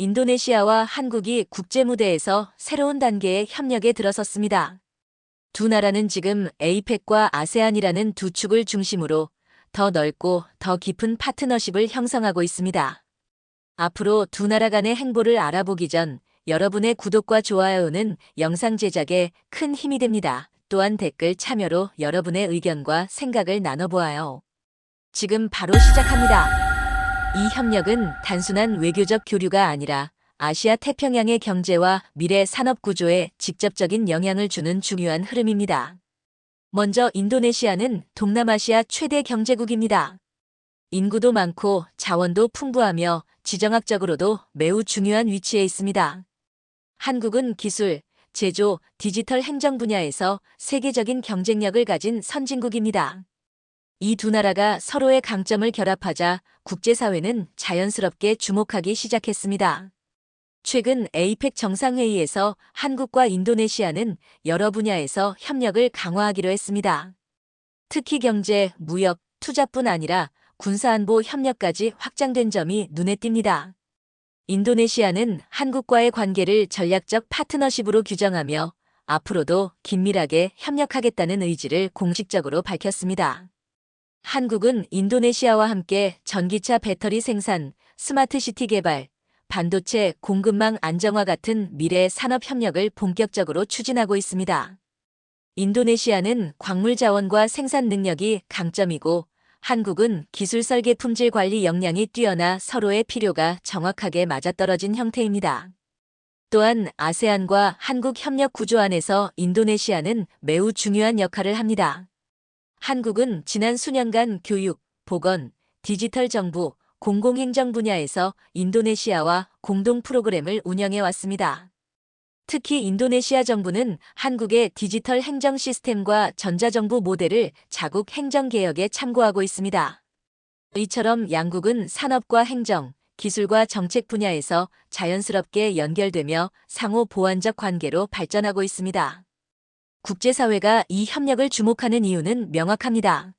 인도네시아와 한국이 국제 무대에서 새로운 단계의 협력에 들어섰습니다. 두 나라는 지금 에이펙과 아세안이라는 두 축을 중심으로 더 넓고 더 깊은 파트너십을 형성하고 있습니다. 앞으로 두 나라 간의 행보를 알아보기 전 여러분의 구독과 좋아요는 영상 제작에 큰 힘이 됩니다. 또한 댓글 참여로 여러분의 의견과 생각을 나눠보아요. 지금 바로 시작합니다. 이 협력은 단순한 외교적 교류가 아니라 아시아 태평양의 경제와 미래 산업 구조에 직접적인 영향을 주는 중요한 흐름입니다. 먼저 인도네시아는 동남아시아 최대 경제국입니다. 인구도 많고 자원도 풍부하며 지정학적으로도 매우 중요한 위치에 있습니다. 한국은 기술, 제조, 디지털 행정 분야에서 세계적인 경쟁력을 가진 선진국입니다. 이 두 나라가 서로의 강점을 결합하자 국제사회는 자연스럽게 주목하기 시작했습니다. 최근 에이펙 정상회의에서 한국과 인도네시아는 여러 분야에서 협력을 강화하기로 했습니다. 특히 경제, 무역, 투자뿐 아니라 군사안보 협력까지 확장된 점이 눈에 띕니다. 인도네시아는 한국과의 관계를 전략적 파트너십으로 규정하며 앞으로도 긴밀하게 협력하겠다는 의지를 공식적으로 밝혔습니다. 한국은 인도네시아와 함께 전기차 배터리 생산, 스마트시티 개발, 반도체 공급망 안정화 같은 미래 산업 협력을 본격적으로 추진하고 있습니다. 인도네시아는 광물 자원과 생산 능력이 강점이고 한국은 기술 설계 품질 관리 역량이 뛰어나 서로의 필요가 정확하게 맞아떨어진 형태입니다. 또한 아세안과 한국 협력 구조 안에서 인도네시아는 매우 중요한 역할을 합니다. 한국은 지난 수년간 교육, 보건, 디지털 정부, 공공행정 분야에서 인도네시아와 공동 프로그램을 운영해 왔습니다. 특히 인도네시아 정부는 한국의 디지털 행정 시스템과 전자정부 모델을 자국 행정개혁에 참고하고 있습니다. 이처럼 양국은 산업과 행정, 기술과 정책 분야에서 자연스럽게 연결되며 상호 보완적 관계로 발전하고 있습니다. 국제사회가 이 협력을 주목하는 이유는 명확합니다.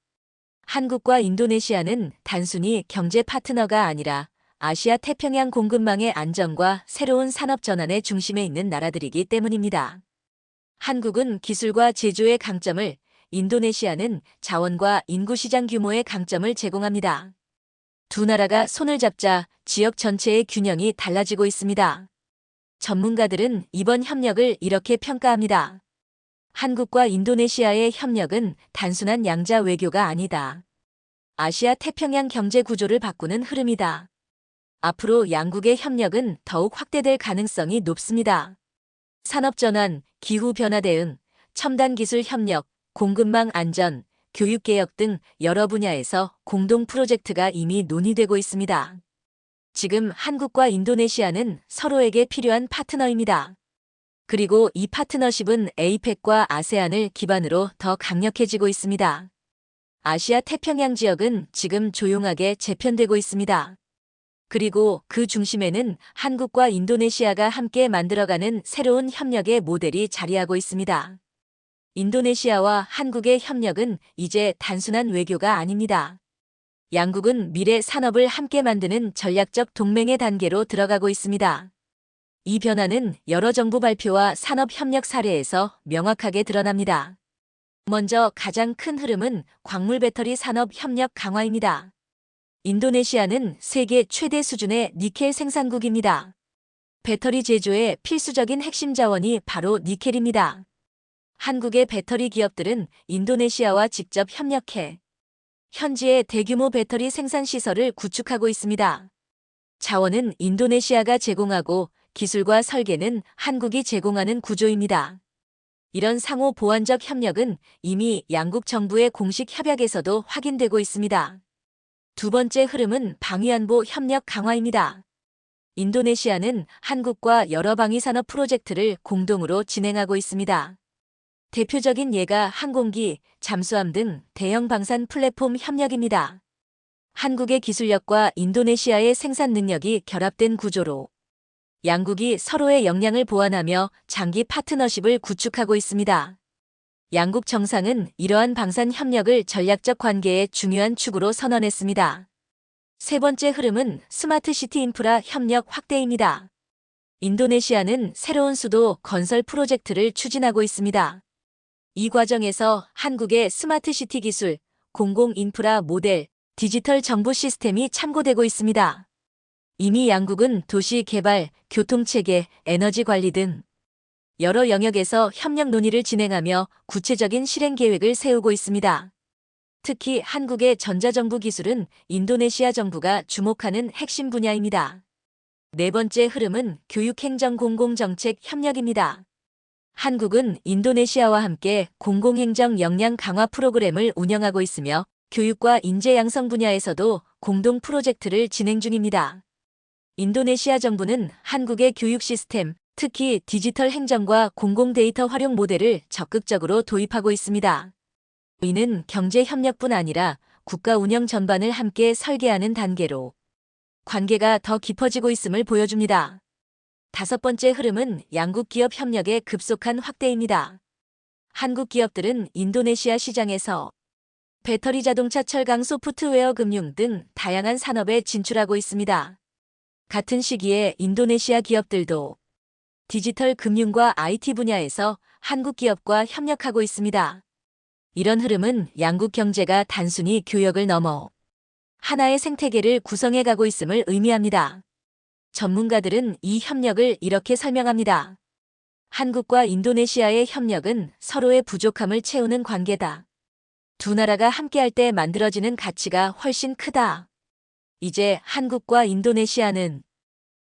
한국과 인도네시아는 단순히 경제 파트너가 아니라 아시아 태평양 공급망의 안정과 새로운 산업 전환의 중심에 있는 나라들이기 때문입니다. 한국은 기술과 제조의 강점을, 인도네시아는 자원과 인구 시장 규모의 강점을 제공합니다. 두 나라가 손을 잡자 지역 전체의 균형이 달라지고 있습니다. 전문가들은 이번 협력을 이렇게 평가합니다. 한국과 인도네시아의 협력은 단순한 양자 외교가 아니다. 아시아 태평양 경제 구조를 바꾸는 흐름이다. 앞으로 양국의 협력은 더욱 확대될 가능성이 높습니다. 산업전환, 기후변화 대응, 첨단 기술 협력, 공급망 안전, 교육개혁 등 여러 분야에서 공동 프로젝트가 이미 논의되고 있습니다. 지금 한국과 인도네시아는 서로에게 필요한 파트너입니다. 그리고 이 파트너십은 에이펙과 아세안을 기반으로 더 강력해지고 있습니다. 아시아 태평양 지역은 지금 조용하게 재편되고 있습니다. 그리고 그 중심에는 한국과 인도네시아가 함께 만들어가는 새로운 협력의 모델이 자리하고 있습니다. 인도네시아와 한국의 협력은 이제 단순한 외교가 아닙니다. 양국은 미래 산업을 함께 만드는 전략적 동맹의 단계로 들어가고 있습니다. 이 변화는 여러 정부 발표와 산업 협력 사례에서 명확하게 드러납니다. 먼저 가장 큰 흐름은 광물 배터리 산업 협력 강화입니다. 인도네시아는 세계 최대 수준의 니켈 생산국입니다. 배터리 제조의 필수적인 핵심 자원이 바로 니켈입니다. 한국의 배터리 기업들은 인도네시아와 직접 협력해 현지의 대규모 배터리 생산 시설을 구축하고 있습니다. 자원은 인도네시아가 제공하고 기술과 설계는 한국이 제공하는 구조입니다. 이런 상호 보완적 협력은 이미 양국 정부의 공식 협약에서도 확인되고 있습니다. 두 번째 흐름은 방위안보 협력 강화입니다. 인도네시아는 한국과 여러 방위산업 프로젝트를 공동으로 진행하고 있습니다. 대표적인 예가 항공기, 잠수함 등 대형 방산 플랫폼 협력입니다. 한국의 기술력과 인도네시아의 생산 능력이 결합된 구조로 양국이 서로의 역량을 보완하며 장기 파트너십을 구축하고 있습니다. 양국 정상은 이러한 방산 협력을 전략적 관계의 중요한 축으로 선언했습니다. 세 번째 흐름은 스마트 시티 인프라 협력 확대입니다. 인도네시아는 새로운 수도 건설 프로젝트를 추진하고 있습니다. 이 과정에서 한국의 스마트 시티 기술, 공공 인프라 모델, 디지털 정보 시스템이 참고되고 있습니다. 이미 양국은 도시 개발, 교통체계, 에너지 관리 등 여러 영역에서 협력 논의를 진행하며 구체적인 실행 계획을 세우고 있습니다. 특히 한국의 전자정부 기술은 인도네시아 정부가 주목하는 핵심 분야입니다. 네 번째 흐름은 교육행정 공공정책 협력입니다. 한국은 인도네시아와 함께 공공행정 역량 강화 프로그램을 운영하고 있으며 교육과 인재 양성 분야에서도 공동 프로젝트를 진행 중입니다. 인도네시아 정부는 한국의 교육 시스템, 특히 디지털 행정과 공공 데이터 활용 모델을 적극적으로 도입하고 있습니다. 이는 경제 협력뿐 아니라 국가 운영 전반을 함께 설계하는 단계로 관계가 더 깊어지고 있음을 보여줍니다. 다섯 번째 흐름은 양국 기업 협력의 급속한 확대입니다. 한국 기업들은 인도네시아 시장에서 배터리 자동차 철강 소프트웨어 금융 등 다양한 산업에 진출하고 있습니다. 같은 시기에 인도네시아 기업들도 디지털 금융과 IT 분야에서 한국 기업과 협력하고 있습니다. 이런 흐름은 양국 경제가 단순히 교역을 넘어 하나의 생태계를 구성해 가고 있음을 의미합니다. 전문가들은 이 협력을 이렇게 설명합니다. 한국과 인도네시아의 협력은 서로의 부족함을 채우는 관계다. 두 나라가 함께할 때 만들어지는 가치가 훨씬 크다. 이제 한국과 인도네시아는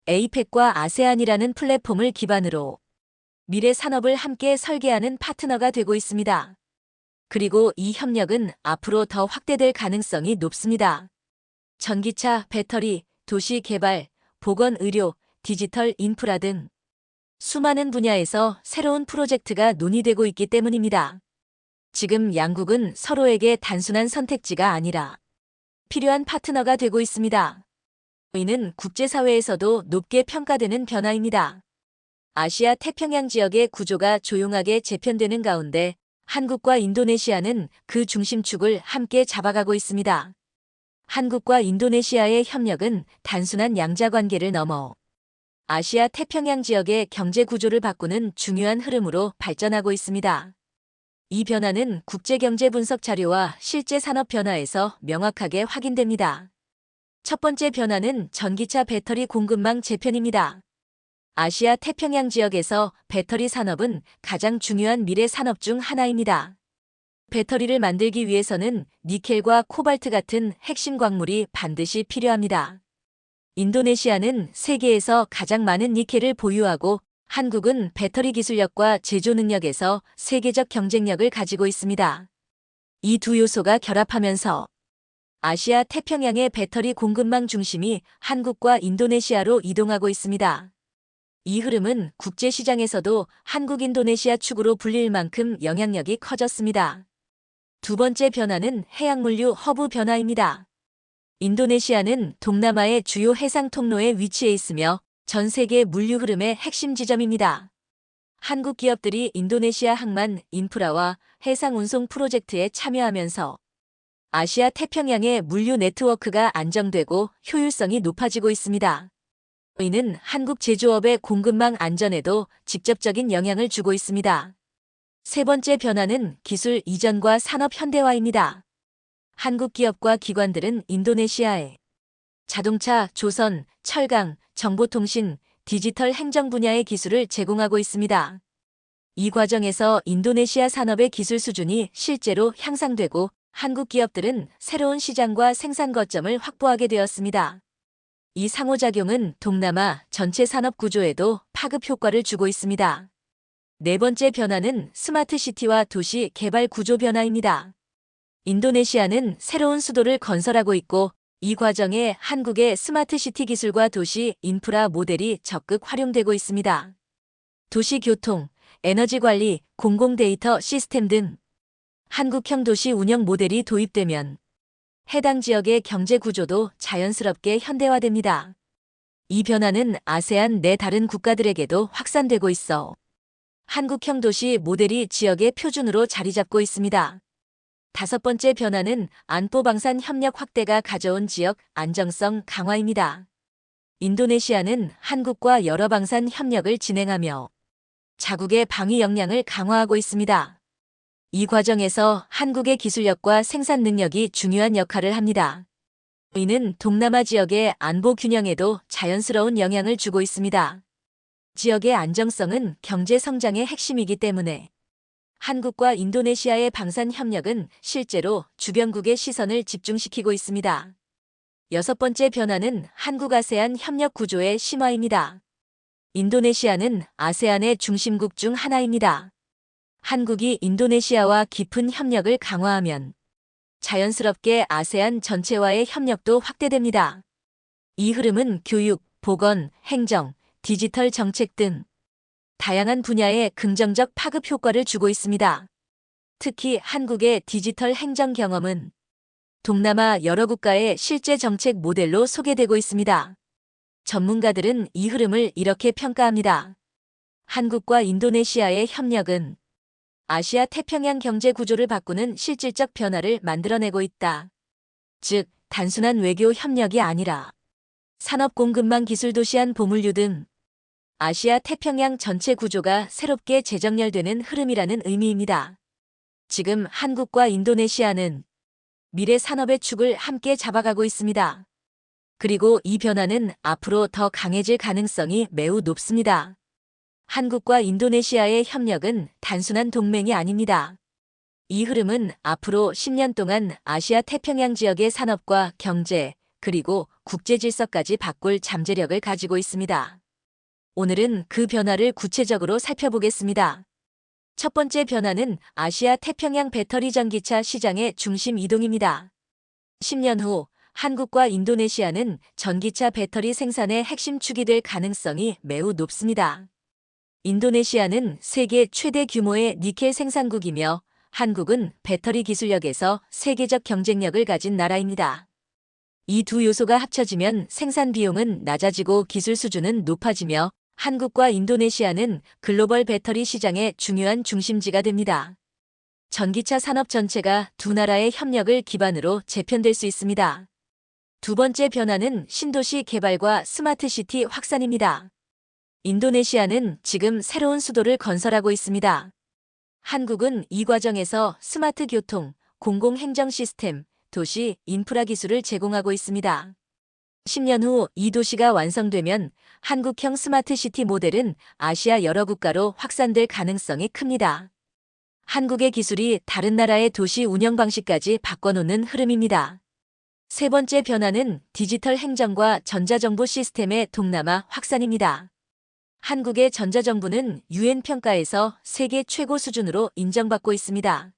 에이펙과 아세안이라는 플랫폼을 기반으로 미래 산업을 함께 설계하는 파트너가 되고 있습니다. 그리고 이 협력은 앞으로 더 확대될 가능성이 높습니다. 전기차, 배터리, 도시 개발, 보건 의료, 디지털 인프라 등 수많은 분야에서 새로운 프로젝트가 논의되고 있기 때문입니다. 지금 양국은 서로에게 단순한 선택지가 아니라 필요한 파트너가 되고 있습니다. 이는 국제사회에서도 높게 평가되는 변화입니다. 아시아 태평양 지역의 구조가 조용하게 재편되는 가운데 한국과 인도네시아는 그 중심축을 함께 잡아가고 있습니다. 한국과 인도네시아의 협력은 단순한 양자 관계를 넘어 아시아 태평양 지역의 경제 구조를 바꾸는 중요한 흐름으로 발전하고 있습니다. 이 변화는 국제경제 분석 자료와 실제 산업 변화에서 명확하게 확인됩니다. 첫 번째 변화는 전기차 배터리 공급망 재편입니다. 아시아 태평양 지역에서 배터리 산업은 가장 중요한 미래 산업 중 하나입니다. 배터리를 만들기 위해서는 니켈과 코발트 같은 핵심 광물이 반드시 필요합니다. 인도네시아는 세계에서 가장 많은 니켈을 보유하고 한국은 배터리 기술력과 제조 능력에서 세계적 경쟁력을 가지고 있습니다. 이 두 요소가 결합하면서 아시아 태평양의 배터리 공급망 중심이 한국과 인도네시아로 이동하고 있습니다. 이 흐름은 국제시장에서도 한국 인도네시아 축으로 불릴 만큼 영향력이 커졌습니다. 두 번째 변화는 해양물류 허브 변화입니다. 인도네시아는 동남아의 주요 해상 통로에 위치해 있으며 전 세계 물류 흐름의 핵심 지점입니다. 한국 기업들이 인도네시아 항만 인프라와 해상 운송 프로젝트에 참여하면서 아시아 태평양의 물류 네트워크가 안정되고 효율성이 높아지고 있습니다. 이는 한국 제조업의 공급망 안전에도 직접적인 영향을 주고 있습니다. 세 번째 변화는 기술 이전과 산업 현대화입니다. 한국 기업과 기관들은 인도네시아에 자동차, 조선, 철강, 정보통신, 디지털 행정 분야의 기술을 제공하고 있습니다. 이 과정에서 인도네시아 산업의 기술 수준이 실제로 향상되고 한국 기업들은 새로운 시장과 생산 거점을 확보하게 되었습니다. 이 상호작용은 동남아 전체 산업 구조에도 파급 효과를 주고 있습니다. 네 번째 변화는 스마트 시티와 도시 개발 구조 변화입니다. 인도네시아는 새로운 수도를 건설하고 있고 이 과정에 한국의 스마트 시티 기술과 도시 인프라 모델이 적극 활용되고 있습니다. 도시 교통, 에너지 관리, 공공 데이터 시스템 등 한국형 도시 운영 모델이 도입되면 해당 지역의 경제 구조도 자연스럽게 현대화됩니다. 이 변화는 아세안 내 다른 국가들에게도 확산되고 있어 한국형 도시 모델이 지역의 표준으로 자리 잡고 있습니다. 다섯 번째 변화는 안보 방산 협력 확대가 가져온 지역 안정성 강화입니다. 인도네시아는 한국과 여러 방산 협력을 진행하며 자국의 방위 역량을 강화하고 있습니다. 이 과정에서 한국의 기술력과 생산 능력이 중요한 역할을 합니다. 이는 동남아 지역의 안보 균형에도 자연스러운 영향을 주고 있습니다. 지역의 안정성은 경제 성장의 핵심이기 때문에 한국과 인도네시아의 방산 협력은 실제로 주변국의 시선을 집중시키고 있습니다. 여섯 번째 변화는 한국 아세안 협력 구조의 심화입니다. 인도네시아는 아세안의 중심국 중 하나입니다. 한국이 인도네시아와 깊은 협력을 강화하면 자연스럽게 아세안 전체와의 협력도 확대됩니다. 이 흐름은 교육, 보건, 행정, 디지털 정책 등 다양한 분야에 긍정적 파급 효과를 주고 있습니다. 특히 한국의 디지털 행정 경험은 동남아 여러 국가의 실제 정책 모델로 소개되고 있습니다. 전문가들은 이 흐름을 이렇게 평가합니다. 한국과 인도네시아의 협력은 아시아 태평양 경제 구조를 바꾸는 실질적 변화를 만들어내고 있다. 즉, 단순한 외교 협력이 아니라 산업 공급망 기술 도시안 보물류 등 아시아 태평양 전체 구조가 새롭게 재정렬되는 흐름이라는 의미입니다. 지금 한국과 인도네시아는 미래 산업의 축을 함께 잡아가고 있습니다. 그리고 이 변화는 앞으로 더 강해질 가능성이 매우 높습니다. 한국과 인도네시아의 협력은 단순한 동맹이 아닙니다. 이 흐름은 앞으로 10년 동안 아시아 태평양 지역의 산업과 경제, 그리고 국제 질서까지 바꿀 잠재력을 가지고 있습니다. 오늘은 그 변화를 구체적으로 살펴보겠습니다. 첫 번째 변화는 아시아 태평양 배터리 전기차 시장의 중심 이동입니다. 10년 후 한국과 인도네시아는 전기차 배터리 생산의 핵심 축이 될 가능성이 매우 높습니다. 인도네시아는 세계 최대 규모의 니켈 생산국이며 한국은 배터리 기술력에서 세계적 경쟁력을 가진 나라입니다. 이 두 요소가 합쳐지면 생산 비용은 낮아지고 기술 수준은 높아지며 한국과 인도네시아는 글로벌 배터리 시장의 중요한 중심지가 됩니다. 전기차 산업 전체가 두 나라의 협력을 기반으로 재편될 수 있습니다. 두 번째 변화는 신도시 개발과 스마트시티 확산입니다. 인도네시아는 지금 새로운 수도를 건설하고 있습니다. 한국은 이 과정에서 스마트 교통, 공공행정 시스템, 도시, 인프라 기술을 제공하고 있습니다. 10년 후 이 도시가 완성되면 한국형 스마트시티 모델은 아시아 여러 국가로 확산될 가능성이 큽니다. 한국의 기술이 다른 나라의 도시 운영 방식까지 바꿔놓는 흐름입니다. 세 번째 변화는 디지털 행정과 전자정보 시스템의 동남아 확산입니다. 한국의 전자정부는 유엔 평가에서 세계 최고 수준으로 인정받고 있습니다.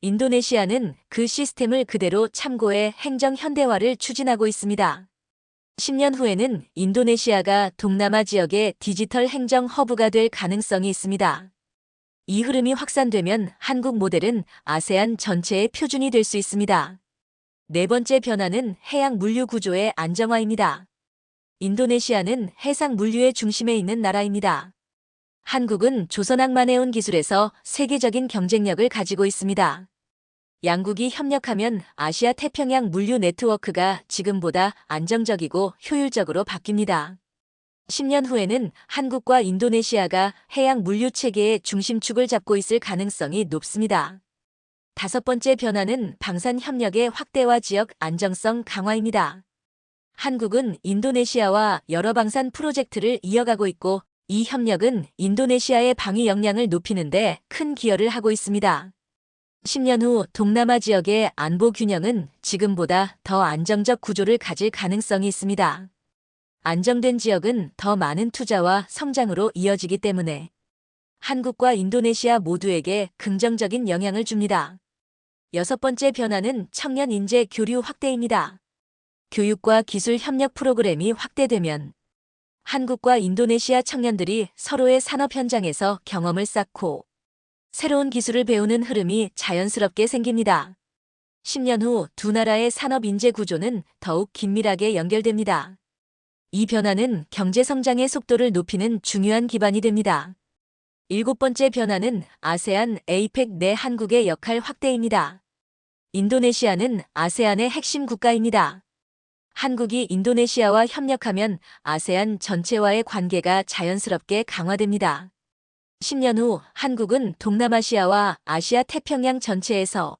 인도네시아는 그 시스템을 그대로 참고해 행정 현대화를 추진하고 있습니다. 10년 후에는 인도네시아가 동남아 지역의 디지털 행정 허브가 될 가능성이 있습니다. 이 흐름이 확산되면 한국 모델은 아세안 전체의 표준이 될 수 있습니다. 네 번째 변화는 해양 물류 구조의 안정화입니다. 인도네시아는 해상 물류의 중심에 있는 나라입니다. 한국은 조선항만해운 기술에서 세계적인 경쟁력을 가지고 있습니다. 양국이 협력하면 아시아 태평양 물류 네트워크가 지금보다 안정적이고 효율적으로 바뀝니다. 10년 후에는 한국과 인도네시아가 해양 물류 체계의 중심축을 잡고 있을 가능성이 높습니다. 다섯 번째 변화는 방산 협력의 확대와 지역 안정성 강화입니다. 한국은 인도네시아와 여러 방산 프로젝트를 이어가고 있고 이 협력은 인도네시아의 방위 역량을 높이는 데 큰 기여를 하고 있습니다. 10년 후 동남아 지역의 안보 균형은 지금보다 더 안정적 구조를 가질 가능성이 있습니다. 안정된 지역은 더 많은 투자와 성장으로 이어지기 때문에 한국과 인도네시아 모두에게 긍정적인 영향을 줍니다. 여섯 번째 변화는 청년 인재 교류 확대입니다. 교육과 기술 협력 프로그램이 확대되면 한국과 인도네시아 청년들이 서로의 산업 현장에서 경험을 쌓고 새로운 기술을 배우는 흐름이 자연스럽게 생깁니다. 10년 후 두 나라의 산업 인재 구조는 더욱 긴밀하게 연결됩니다. 이 변화는 경제 성장의 속도를 높이는 중요한 기반이 됩니다. 일곱 번째 변화는 아세안 에이펙 내 한국의 역할 확대입니다. 인도네시아는 아세안의 핵심 국가입니다. 한국이 인도네시아와 협력하면 아세안 전체와의 관계가 자연스럽게 강화됩니다. 10년 후 한국은 동남아시아와 아시아 태평양 전체에서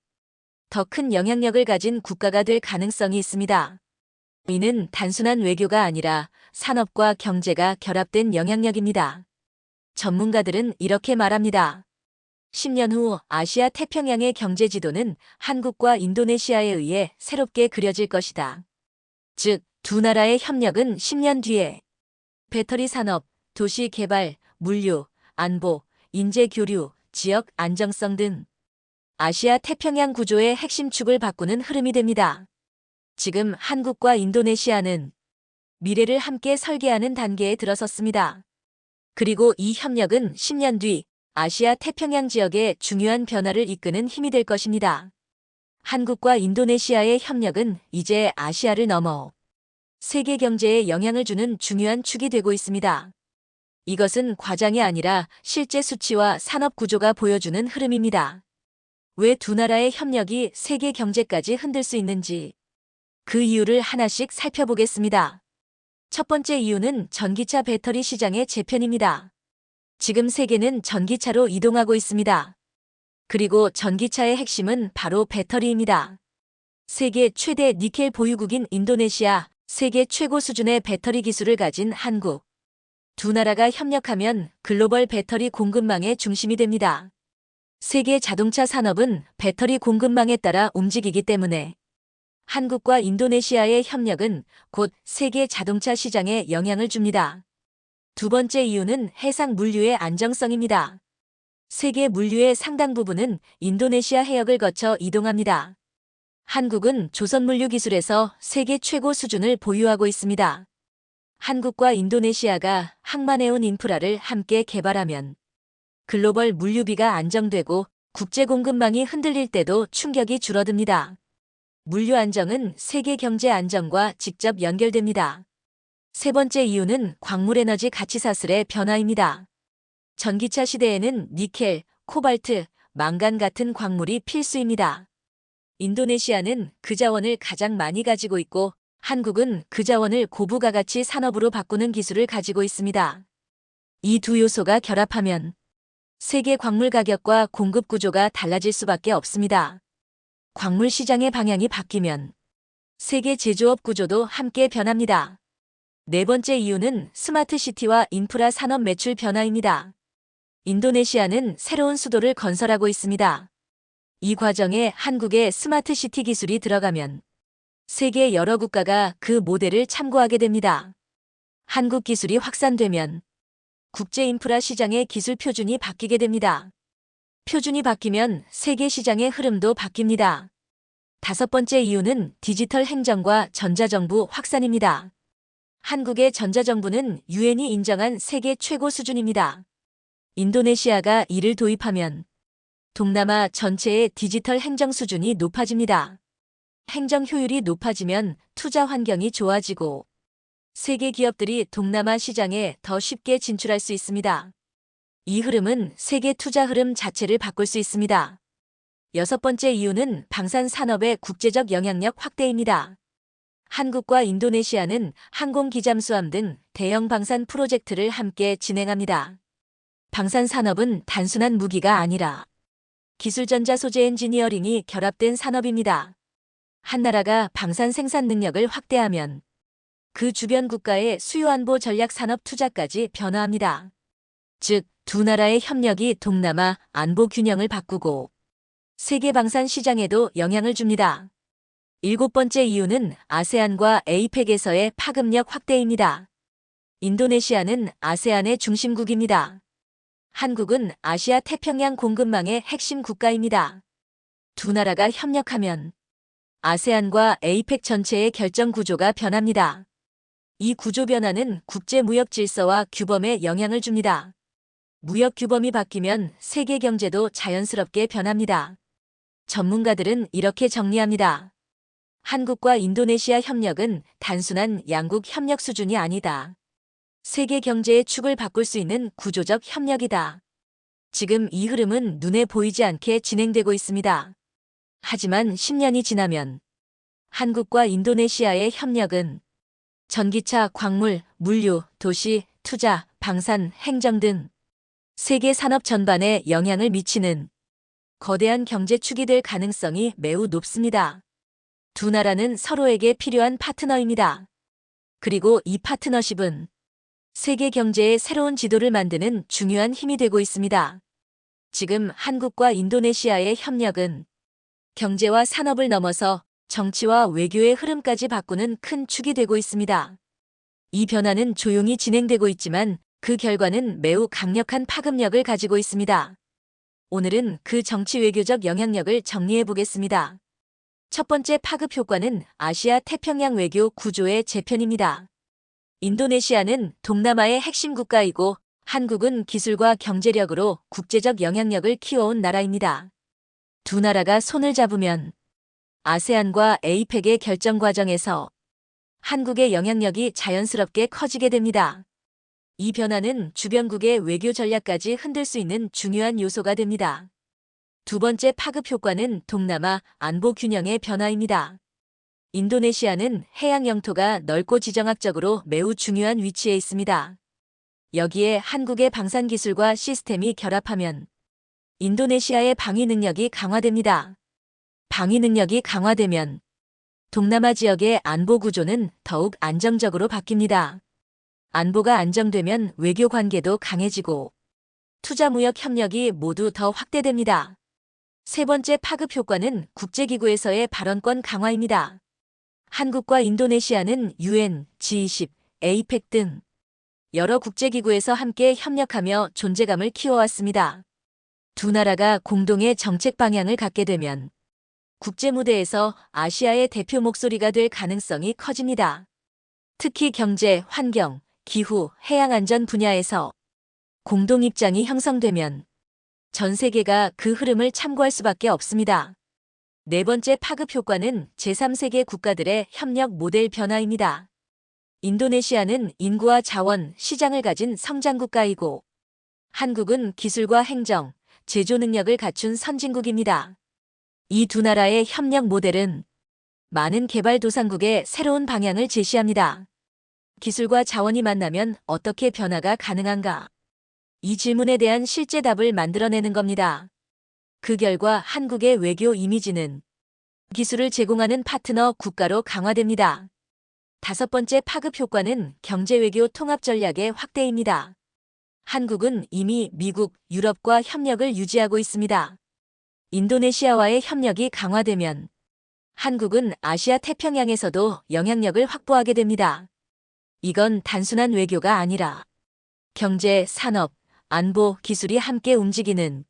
더 큰 영향력을 가진 국가가 될 가능성이 있습니다. 이는 단순한 외교가 아니라 산업과 경제가 결합된 영향력입니다. 전문가들은 이렇게 말합니다. 10년 후 아시아 태평양의 경제 지도는 한국과 인도네시아에 의해 새롭게 그려질 것이다. 즉, 두 나라의 협력은 10년 뒤에 배터리 산업, 도시 개발, 물류, 안보, 인재 교류, 지역 안정성 등 아시아 태평양 구조의 핵심 축을 바꾸는 흐름이 됩니다. 지금 한국과 인도네시아는 미래를 함께 설계하는 단계에 들어섰습니다. 그리고 이 협력은 10년 뒤 아시아 태평양 지역의 중요한 변화를 이끄는 힘이 될 것입니다. 한국과 인도네시아의 협력은 이제 아시아를 넘어 세계 경제에 영향을 주는 중요한 축이 되고 있습니다. 이것은 과장이 아니라 실제 수치와 산업 구조가 보여주는 흐름입니다. 왜 두 나라의 협력이 세계 경제까지 흔들 수 있는지 그 이유를 하나씩 살펴보겠습니다. 첫 번째 이유는 전기차 배터리 시장의 재편입니다. 지금 세계는 전기차로 이동하고 있습니다. 그리고 전기차의 핵심은 바로 배터리입니다. 세계 최대 니켈 보유국인 인도네시아, 세계 최고 수준의 배터리 기술을 가진 한국. 두 나라가 협력하면 글로벌 배터리 공급망의 중심이 됩니다. 세계 자동차 산업은 배터리 공급망에 따라 움직이기 때문에 한국과 인도네시아의 협력은 곧 세계 자동차 시장에 영향을 줍니다. 두 번째 이유는 해상 물류의 안정성입니다. 세계 물류의 상당 부분은 인도네시아 해역을 거쳐 이동합니다. 한국은 조선 물류 기술에서 세계 최고 수준을 보유하고 있습니다. 한국과 인도네시아가 항만해운 인프라를 함께 개발하면 글로벌 물류비가 안정되고 국제 공급망이 흔들릴 때도 충격이 줄어듭니다. 물류 안정은 세계 경제 안정과 직접 연결됩니다. 세 번째 이유는 광물에너지 가치사슬의 변화입니다. 전기차 시대에는 니켈, 코발트, 망간 같은 광물이 필수입니다. 인도네시아는 그 자원을 가장 많이 가지고 있고 한국은 그 자원을 고부가 가치 산업으로 바꾸는 기술을 가지고 있습니다. 이 두 요소가 결합하면 세계 광물 가격과 공급 구조가 달라질 수밖에 없습니다. 광물 시장의 방향이 바뀌면 세계 제조업 구조도 함께 변합니다. 네 번째 이유는 스마트 시티와 인프라 산업 매출 변화입니다. 인도네시아는 새로운 수도를 건설하고 있습니다. 이 과정에 한국의 스마트 시티 기술이 들어가면 세계 여러 국가가 그 모델을 참고하게 됩니다. 한국 기술이 확산되면 국제 인프라 시장의 기술 표준이 바뀌게 됩니다. 표준이 바뀌면 세계 시장의 흐름도 바뀝니다. 다섯 번째 이유는 디지털 행정과 전자정부 확산입니다. 한국의 전자정부는 유엔이 인정한 세계 최고 수준입니다. 인도네시아가 이를 도입하면 동남아 전체의 디지털 행정 수준이 높아집니다. 행정 효율이 높아지면 투자 환경이 좋아지고 세계 기업들이 동남아 시장에 더 쉽게 진출할 수 있습니다. 이 흐름은 세계 투자 흐름 자체를 바꿀 수 있습니다. 여섯 번째 이유는 방산 산업의 국제적 영향력 확대입니다. 한국과 인도네시아는 항공 기잠수함 등 대형 방산 프로젝트를 함께 진행합니다. 방산 산업은 단순한 무기가 아니라 기술 전자 소재 엔지니어링이 결합된 산업입니다. 한 나라가 방산 생산 능력을 확대하면 그 주변 국가의 수요 안보 전략 산업 투자까지 변화합니다. 즉, 두 나라의 협력이 동남아 안보 균형을 바꾸고 세계 방산 시장에도 영향을 줍니다. 일곱 번째 이유는 아세안과 에이펙에서의 파급력 확대입니다. 인도네시아는 아세안의 중심국입니다. 한국은 아시아 태평양 공급망의 핵심 국가입니다. 두 나라가 협력하면 아세안과 에이펙 전체의 결정 구조가 변합니다. 이 구조 변화는 국제 무역 질서와 규범에 영향을 줍니다. 무역 규범이 바뀌면 세계 경제도 자연스럽게 변합니다. 전문가들은 이렇게 정리합니다. 한국과 인도네시아 협력은 단순한 양국 협력 수준이 아니다. 세계 경제의 축을 바꿀 수 있는 구조적 협력이다. 지금 이 흐름은 눈에 보이지 않게 진행되고 있습니다. 하지만 10년이 지나면 한국과 인도네시아의 협력은 전기차, 광물, 물류, 도시, 투자, 방산, 행정 등 세계 산업 전반에 영향을 미치는 거대한 경제 축이 될 가능성이 매우 높습니다. 두 나라는 서로에게 필요한 파트너입니다. 그리고 이 파트너십은 세계 경제의 새로운 지도를 만드는 중요한 힘이 되고 있습니다. 지금 한국과 인도네시아의 협력은 경제와 산업을 넘어서 정치와 외교의 흐름까지 바꾸는 큰 축이 되고 있습니다. 이 변화는 조용히 진행되고 있지만 그 결과는 매우 강력한 파급력을 가지고 있습니다. 오늘은 그 정치 외교적 영향력을 정리해 보겠습니다. 첫 번째 파급 효과는 아시아 태평양 외교 구조의 재편입니다. 인도네시아는 동남아의 핵심 국가이고 한국은 기술과 경제력으로 국제적 영향력을 키워온 나라입니다. 두 나라가 손을 잡으면 아세안과 에이펙의 결정 과정에서 한국의 영향력이 자연스럽게 커지게 됩니다. 이 변화는 주변국의 외교 전략까지 흔들 수 있는 중요한 요소가 됩니다. 두 번째 파급 효과는 동남아 안보 균형의 변화입니다. 인도네시아는 해양 영토가 넓고 지정학적으로 매우 중요한 위치에 있습니다. 여기에 한국의 방산 기술과 시스템이 결합하면 인도네시아의 방위 능력이 강화됩니다. 방위 능력이 강화되면 동남아 지역의 안보 구조는 더욱 안정적으로 바뀝니다. 안보가 안정되면 외교 관계도 강해지고 투자 무역 협력이 모두 더 확대됩니다. 세 번째 파급 효과는 국제기구에서의 발언권 강화입니다. 한국과 인도네시아는 UN, G20, APEC 등 여러 국제기구에서 함께 협력하며 존재감을 키워왔습니다. 두 나라가 공동의 정책 방향을 갖게 되면 국제 무대에서 아시아의 대표 목소리가 될 가능성이 커집니다. 특히 경제, 환경, 기후, 해양 안전 분야에서 공동 입장이 형성되면 전 세계가 그 흐름을 참고할 수밖에 없습니다. 네 번째 파급 효과는 제3세계 국가들의 협력 모델 변화입니다. 인도네시아는 인구와 자원, 시장을 가진 성장 국가이고 한국은 기술과 행정, 제조 능력을 갖춘 선진국입니다. 이 두 나라의 협력 모델은 많은 개발도상국의 새로운 방향을 제시합니다. 기술과 자원이 만나면 어떻게 변화가 가능한가? 이 질문에 대한 실제 답을 만들어내는 겁니다. 그 결과 한국의 외교 이미지는 기술을 제공하는 파트너 국가로 강화됩니다. 다섯 번째 파급 효과는 경제외교 통합 전략의 확대입니다. 한국은 이미 미국, 유럽과 협력을 유지하고 있습니다. 인도네시아와의 협력이 강화되면 한국은 아시아 태평양에서도 영향력을 확보하게 됩니다. 이건 단순한 외교가 아니라 경제, 산업, 안보, 기술이 함께 움직이는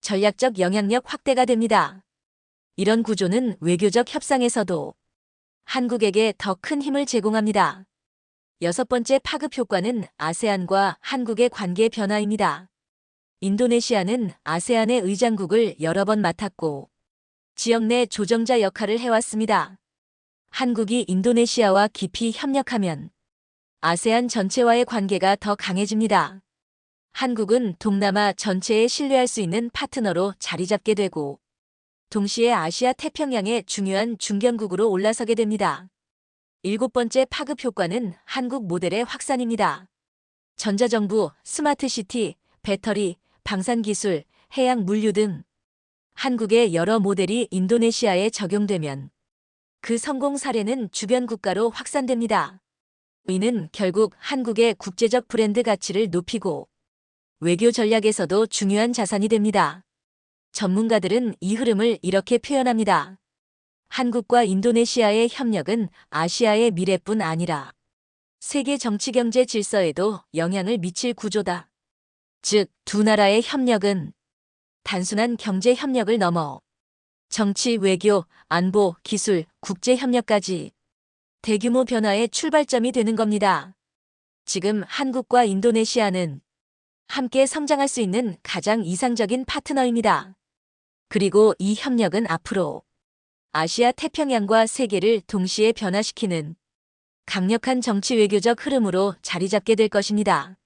전략적 영향력 확대가 됩니다. 이런 구조는 외교적 협상에서도 한국에게 더 큰 힘을 제공합니다. 여섯 번째 파급 효과는 아세안과 한국의 관계 변화입니다. 인도네시아는 아세안의 의장국을 여러 번 맡았고 지역 내 조정자 역할을 해왔습니다. 한국이 인도네시아와 깊이 협력하면 아세안 전체와의 관계가 더 강해집니다. 한국은 동남아 전체에 신뢰할 수 있는 파트너로 자리 잡게 되고 동시에 아시아 태평양의 중요한 중견국으로 올라서게 됩니다. 일곱 번째 파급 효과는 한국 모델의 확산입니다. 전자정부, 스마트시티, 배터리, 방산기술, 해양 물류 등 한국의 여러 모델이 인도네시아에 적용되면 그 성공 사례는 주변 국가로 확산됩니다. 이는 결국 한국의 국제적 브랜드 가치를 높이고 외교 전략에서도 중요한 자산이 됩니다. 전문가들은 이 흐름을 이렇게 표현합니다. 한국과 인도네시아의 협력은 아시아의 미래뿐 아니라 세계 정치 경제 질서에도 영향을 미칠 구조다. 즉, 두 나라의 협력은 단순한 경제 협력을 넘어 정치, 외교, 안보, 기술, 국제 협력까지 대규모 변화의 출발점이 되는 겁니다. 지금 한국과 인도네시아는 함께 성장할 수 있는 가장 이상적인 파트너입니다. 그리고 이 협력은 앞으로 아시아 태평양과 세계를 동시에 변화시키는 강력한 정치 외교적 흐름으로 자리 잡게 될 것입니다.